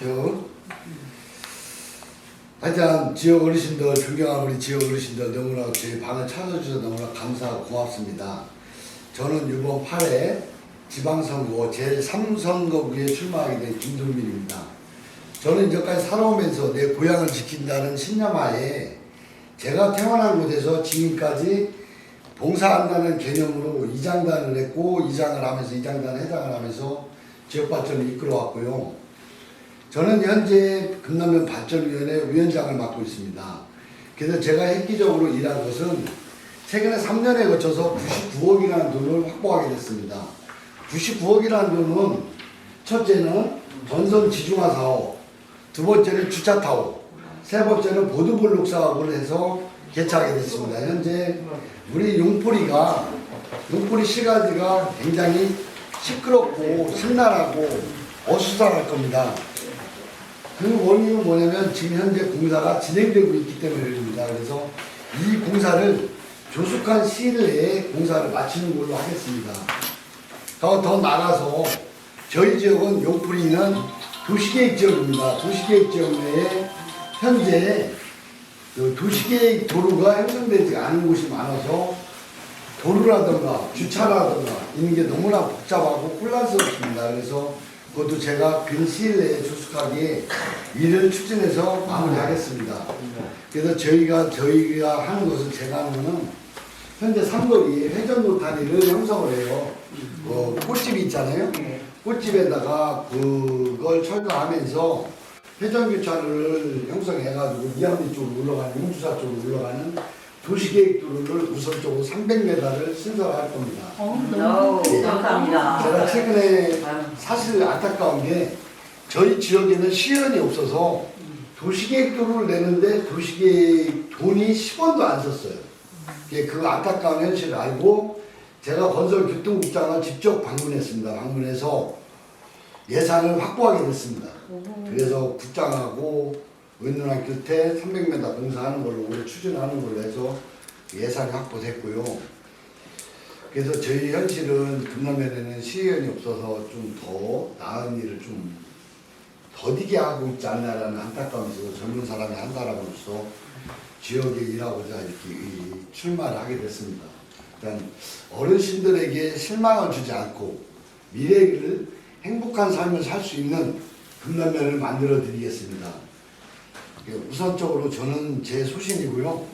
저 하여튼 지역 어르신들 존경하는 우리 지역 어르신들 너무나 저희 방을 찾아주셔서 너무나 감사하고 고맙습니다. 저는 이번 8회 지방선거 제3선거구에 출마하게 된 김동민입니다. 저는 이제까지 살아오면서 내 고향을 지킨다는 신념하에 제가 태어난 곳에서 지금까지 봉사한다는 개념으로 이장단을 했고 이장을 하면서 이장단 회장을 하면서 지역 발전을 이끌어왔고요. 저는 현재 금남면 발전위원회 위원장을 맡고 있습니다. 그래서 제가 획기적으로 일한 것은 최근에 3년에 거쳐서 99억이라는 돈을 확보하게 됐습니다. 99억이라는 돈은 첫째는 전선 지중화 사업, 두 번째는 주차 타워, 세 번째는 보드블록 사업을 해서 개최하게 됐습니다. 현재 우리 용포리가 용포리 시가지가 굉장히 시끄럽고 신나라고 어수선할 겁니다. 그 원인은 뭐냐면 지금 현재 공사가 진행되고 있기 때문에 그렇습니다. 그래서 이 공사를 조속한 시일 내에 공사를 마치는 걸로 하겠습니다. 더, 더 나가서 저희 지역은 용풀이는 도시계획 지역입니다. 도시계획 지역 내에 현재 그 도시계획 도로가 형성되지 않은 곳이 많아서 도로라든가 주차라든가 이런 게 너무나 복잡하고 혼란스럽습니다. 그래서 그것도 제가 근 시일 내에 조속하게 일을 추진해서 마무리하겠습니다. 그래서 저희가 저희가 하는 것은 제가 하는 거는 현재 삼거리 회전 노타리를 형성을 해요. 어, 꽃집 있잖아요. 꽃집에다가 그걸 철거하면서 회전 교차로를 형성해가지고 이암리 쪽으로 올라가는 용주사 쪽으로 올라가는 도시계획 도로를 우선적으로 300m를 신설할 겁니다. 어, 예. 감사합니다. 제가 최근에. 사실 안타까운 게 저희 지역에는 시연이 없어서 도시계획도를 내는데 도시계획 돈이 10원도 안 썼어요. 예, 그 안타까운 현실을 알고 제가 건설교통국장을 직접 방문했습니다. 방문해서 예산을 확보하게 됐습니다. 그래서 국장하고 은둔한 끝에 300m 공사하는 걸로 올해 추진하는 걸로 해서 예산이 확보됐고요. 그래서 저희 현실은 금남면에는 시의원이 없어서 좀 더 나은 일을 좀 더디게 하고 있지 않나라는 안타까움이 있어서 젊은 사람이 한 사람으로서 지역에 일하고자 이렇게 이 출마를 하게 됐습니다. 일단 어르신들에게 실망을 주지 않고 미래를 행복한 삶을 살 수 있는 금남면을 만들어 드리겠습니다. 우선적으로 저는 제 소신이고요.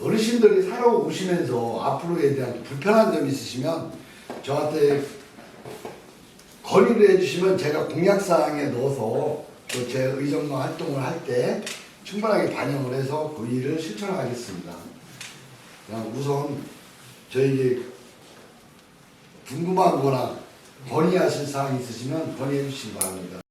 어르신들이 살아오시면서 앞으로에 대한 불편한 점이 있으시면 저한테 건의를 해주시면 제가 공약사항에 넣어서 또 제 의정부 활동을 할 때 충분하게 반영을 해서 그 일을 실천하겠습니다. 우선 저에게 궁금한 거나 건의하실 사항이 있으시면 건의해 주시기 바랍니다.